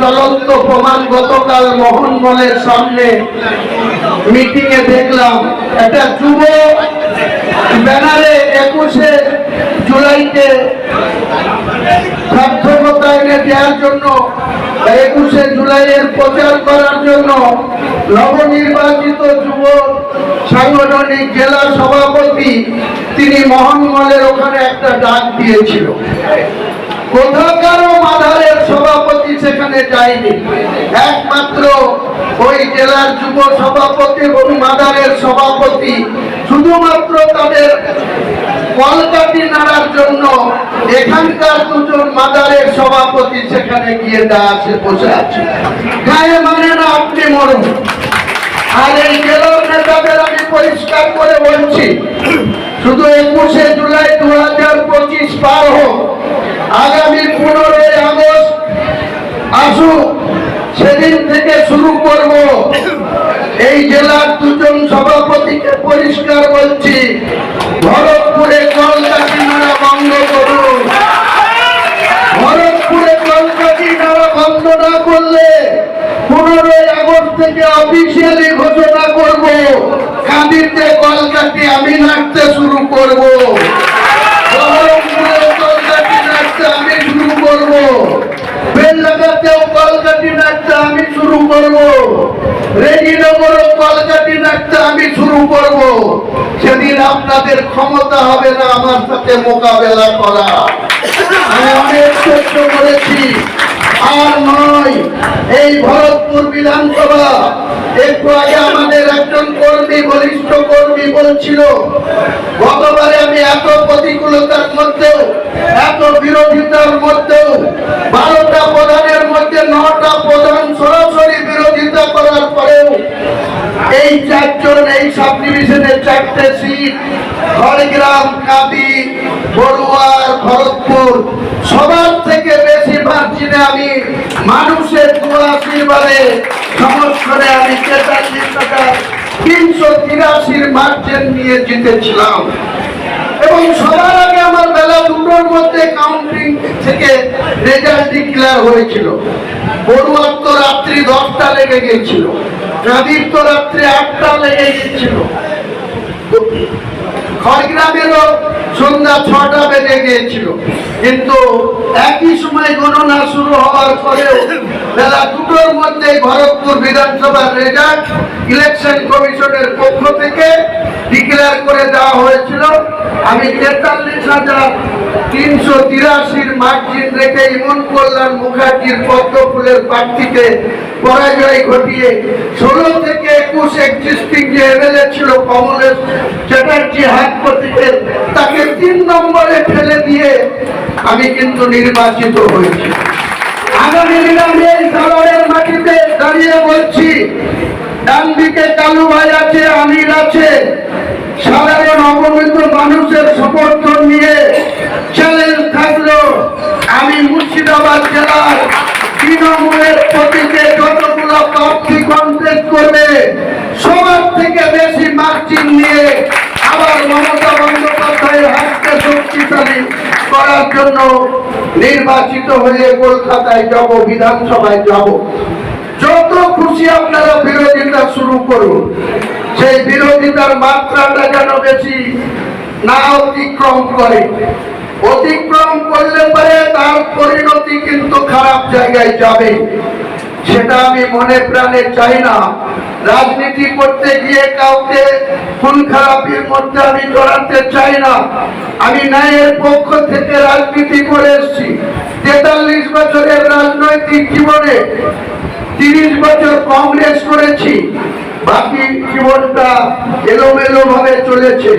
জ্বলন্ত প্রমাণ গতকাল মোহনমলের সামনে মিটিং এ দেখলাম, একটা যুব ব্যানারে একুশে জুলাইতে সার্থকতা এনে দেওয়ার জন্য, একুশে জুলাইয়ের প্রচার করার জন্য নবনির্বাচিত যুব সাংগঠনিক জেলা সভাপতি তিনি মোহনমলের ওখানে একটা ডাক দিয়েছিল। সভাপতি যায়নি একমাত্র ওই জেলার যুব সভাপতি এবং মাদারের সভাপতি। শুধুমাত্র তাদের কলকাতি নাড়ার জন্য এখানকার দুজন মাদারের সভাপতি সেখানে গিয়ে দাঁড়াচ্ছে বসে আছে। গায়ে মানে না আপনি মরুন। আর এই জেলার নেতাদের আমি পরিষ্কার করে বলছি, শুধু একুশে জুলাই দু হাজার পঁচিশ পার হোক আগামী পনেরোই আগস্ট আসুক সেদিন থেকে শুরু করব। এই জেলার দুজন সভাপতিকে পরিষ্কার বলছি, ভরতপুরে কলকাতি নাড়া বন্ধ করুন। ভরতপুরে কলকাতি নাড়া বন্ধ না করলে পনেরোই আগস্ট থেকে অফিসিয়ালি ঘোষণা করব, কাঁদিতে কলকাতি আমি নাচতে শুরু করব। সেদিন আপনাদের ক্ষমতা হবে না, আমার সাথে মোকাবেলা করা। আমি অনেক চেষ্টা করেছি, আর নয়, এই ভরতপুর বিধানসভা, একটু আগে আমাদের একজন কর্মী, বলিষ্ঠ কর্মী বলছিল, গতবারে আমি এত প্রতিকূলতার মধ্যেও, এত বিরোধিতার মধ্যেও বারোটা চারজন এই সাব ডিভিশনের চারটে সিট খড়গ্রাম কাঁদি বড়ুয়ার ভরতপুর সবার থেকে বেশি মার্জিনে আমি মানুষের দোয়া আশীর্বাদে সংস্করণে আমি তেতাল্লিশ টাকা তিনশো তিরাশির মার্জিন নিয়ে জিতেছিলাম। এবং সবার আগে আমার বেলা দুটোর মধ্যে কাউন্টিং থেকে রেজাল্ট ডিক্লেয়ার হয়েছিল। বড়ুয়ার তো রাত্রি দশটা লেগে গিয়েছিল। কাদির তো রাত্রি আটটা লেগে গিয়েছিল খড়গ্রামেরও সন্ধ্যা ছটা বেজে গিয়েছিল। কিন্তু একই সময় গণনা শুরু হওয়ার বেলা দুটোর মধ্যে ভরতপুর বিধানসভার রেজাল্ট ইলেকশন কমিশনের পক্ষ থেকে ডিক্লেয়ার করে দেওয়া হয়েছিল। আমি তেতাল্লিশ হাজার তিনশো তিরাশির মার্জিন রেখে ইমন কল্যাণ মুখার্জির পদ্ম ফুলের প্রার্থীকে পরাজয় ঘটিয়ে ষোলো থেকে একুশ এক্সিস্টিং যে এমএলএ ছিল কমলেশ চ্যাটার্জি হাত তাকে তিন নম্বরে ফেলে দিয়ে আমি কিন্তু নির্বাচিত হয়েছি। দাঁড়িয়ে বলছি ভাই আছে আছে। মানুষের নিয়ে থাকল। আমি মুর্শিদাবাদ জেলার তৃণমূলের প্রতীকে যতগুলো প্রার্থী কন্টেস্ট করবে সবার থেকে বেশি মার্জিন নিয়ে আবার মমতা বন্দ্যোপাধ্যায়ের হাতকে শক্তিশালী করার জন্য নির্বাচিত হয়ে কলকাতায় যাব, বিধানসভায় যাব। যত খুশি আপনারা বিরোধিতা শুরু করুন। সেই বিরোধিতার মাত্রাটা যেন বেশি না অতিক্রম করে। অতিক্রম করলে পরে তার পরিণতি কিন্তু খারাপ জায়গায় যাবে। সেটা আমি মনে প্রাণে চাই না। রাজনীতি করতে গিয়ে কাউকে খুন খারাপির মধ্যে আমি জড়াতে চাই না। আমি ন্যায়ের পক্ষ থেকে রাজনীতি করে এসেছি। তেতাল্লিশ বছরের রাজনৈতিক জীবনে তিরিশ বছর কংগ্রেস করেছি। বাকি জীবনটা এলোমেলো ভাবে চলেছে।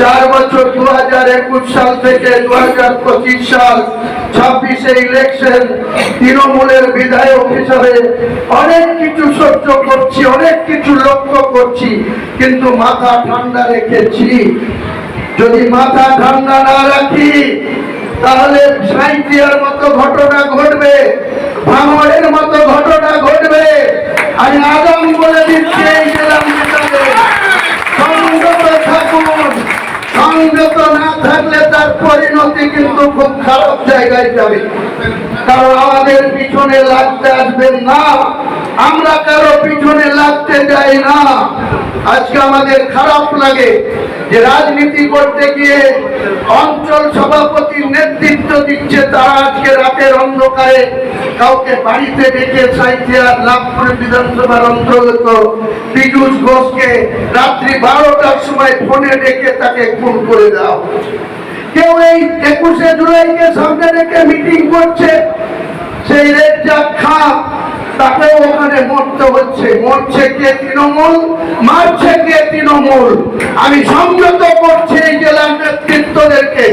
চার বছর দু হাজার একুশ সাল থেকে দু হাজার পঁচিশ সাল ছাব্বিশে ইলেকশন তৃণমূলের বিধায়ক হিসাবে অনেক কিছু সহ্য করছি, অনেক কিছু লক্ষ্য করছি, কিন্তু মাথা ঠান্ডা রেখেছি। যদি মাথা ঠান্ডা না রাখি, তাহলে সাঁইতিয়ার মতো ঘটনা ঘটবে, ভাঙড়ের মতো ঘটনা ঘটবে। আমি আগাম বলে দিচ্ছি, এই গেলাম সংযত থাকুন। সংযত না থাকলে তার পরিণতি কিন্তু খুব খারাপ জায়গায় যাবে। কারণ আমাদের পিছনে লাগতে আসবেন না। আমরা কারও পিছনে লাগতে যাই না। আজকে আমাদের খারাপ লাগে। যে রাজনীতি করতে গিয়ে অঞ্চল সভাপতির নেতৃত্ব দিচ্ছে তারা আজকে রাতের অন্ধকারে কাউকে বাড়িতে ডেকে সাইথিয়া লাভপুর বিধানসভার অন্তর্গত পীযুষ ঘোষকে রাত্রি বারোটার সময় ফোনে ডেকে তাকে খুন করে দাও কেউ এই একুশে জুলাইকে সামনে রেখে মিটিং করছে, সেই রেজ্জাক খা তাকেও ওখানে মরতে হচ্ছে। মরছে কে তৃণমূল? মারছে কে তৃণমূল? আমি সংযত করছি এই জেলার নেতৃত্বদেরকে।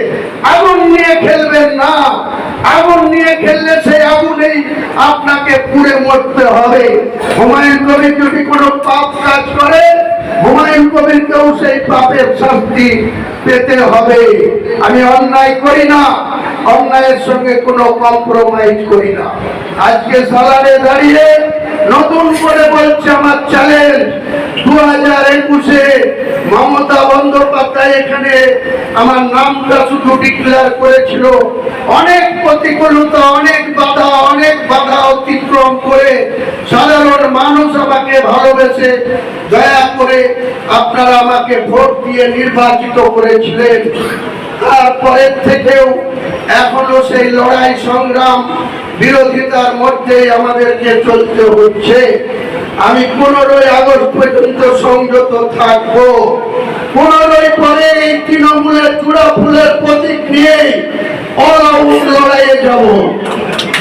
আগুন নিয়ে খেলবেন না। আগুন নিয়ে খেললে সেই আগুনেই আপনাকে পুড়ে মরতে হবে। হুমায়ুন কবির যদি কোনো পাপ কাজ করে, হুমায়ুন কবিরকেও সেই পাপের শাস্তি পেতে হবে। আমি অন্যায় করি না। অন্যায়ের সঙ্গে কোনো কম্প্রোমাইজ করি না। আজকে সালারে দাঁড়িয়ে নতুন করে বলছে আমার চ্যালেঞ্জ দু হাজার একুশে মমতা বন্দ্যোপাধ্যায় এখানে আমার নামটা শুধু ডিক্লেয়ার করেছিল। অনেক প্রতিকূলতা, অনেক বাধা অনেক বাধা অতিক্রম করে সাধারণ মানুষ আমাকে ভালোবেসে দয়া করে আপনারা আমাকে ভোট দিয়ে নির্বাচিত করেছিলেন। তারপরের থেকেও এখনও সেই লড়াই সংগ্রাম বিরোধিতার মধ্যেই আমাদেরকে চলতে হচ্ছে। আমি পনেরোই আগস্ট পর্যন্ত সংযত থাকব। পনেরোই পরে এই তৃণমূলের চূড়া ফুলের প্রতীক নিয়ে অল আউট লড়াইয়ে যাব।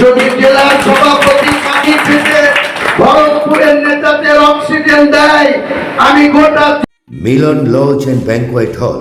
যদি জেলার সভাপতি ভরতপুরের নেতাদের অক্সিজেন দেয়, আমি গোটা মিলন লজ অ্যান্ড ব্যাংকোয়েট হল।